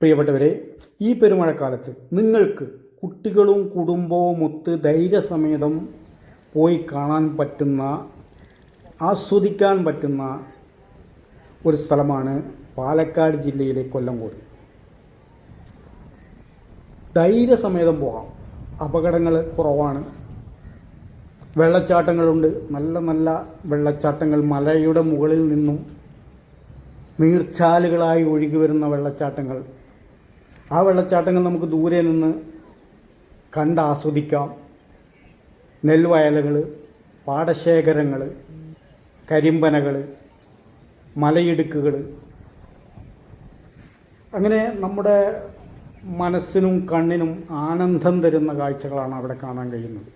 പ്രിയപ്പെട്ടവരെ ഈ പെരുമഴക്കാലത്ത് നിങ്ങൾക്ക് കുട്ടികളും കുടുംബവും ഒത്ത് ധൈര്യസമേതം പോയി കാണാൻ പറ്റുന്ന ആസ്വദിക്കാൻ പറ്റുന്ന ഒരു സ്ഥലമാണ് പാലക്കാട് ജില്ലയിലെ കൊല്ലംകോട്. ധൈര്യസമേതം പോകാം. അപകടങ്ങൾ കുറവാണ്. വെള്ളച്ചാട്ടങ്ങളുണ്ട്. നല്ല നല്ല വെള്ളച്ചാട്ടങ്ങൾ മലയുടെ മുകളിൽ നിന്നും നീർച്ചാലുകളായി ഒഴുകി വരുന്ന വെള്ളച്ചാട്ടങ്ങൾ ആ വെള്ളച്ചാട്ടങ്ങൾ നമുക്ക് ദൂരെ നിന്ന് കണ്ട് ആസ്വദിക്കാം നെൽവയലുകൾ പാടശേഖരങ്ങൾ കരിമ്പനകൾ മലയിടുക്കുകൾ അങ്ങനെ നമ്മുടെ മനസ്സിനും കണ്ണിനും ആനന്ദം തരുന്ന കാഴ്ചകളാണ് അവിടെ കാണാൻ കഴിയുന്നത്.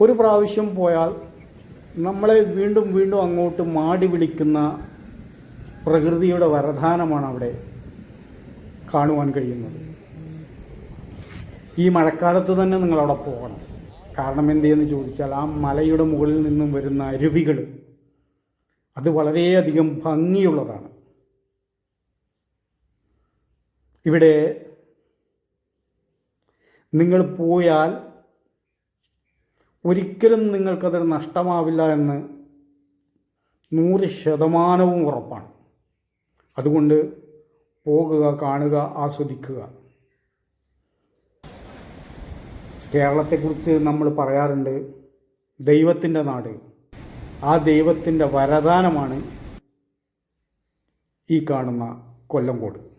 ഒരു പ്രാവശ്യം പോയാൽ നമ്മളെ വീണ്ടും വീണ്ടും അങ്ങോട്ട് മാടി വിളിക്കുന്ന പ്രകൃതിയുടെ വരദാനമാണ് അവിടെ. കാണുവാൻ കഴിയുന്നത്. ഈ മഴക്കാലത്ത് തന്നെ നിങ്ങളവിടെ പോകണം. കാരണം എന്തെന്ന് ചോദിച്ചാൽ ആ മലയുടെ മുകളിൽ നിന്നും വരുന്ന അരുവികൾ അത് വളരെയധികം ഭംഗിയുള്ളതാണ്. ഇവിടെ നിങ്ങൾ പോയാൽ ഒരിക്കലും നിങ്ങൾക്കത് നഷ്ടമാവില്ല എന്ന് നൂറ് ശതമാനവും ഉറപ്പാണ്. അതുകൊണ്ട് പോകുക കാണുക ആസ്വദിക്കുക. കേരളത്തെക്കുറിച്ച് നമ്മൾ പറയാറുണ്ട് ദൈവത്തിന്റെ നാട്. ആ ദൈവത്തിന്റെ വരദാനമാണ് ഈ കാണുന്ന കൊല്ലംകോട്.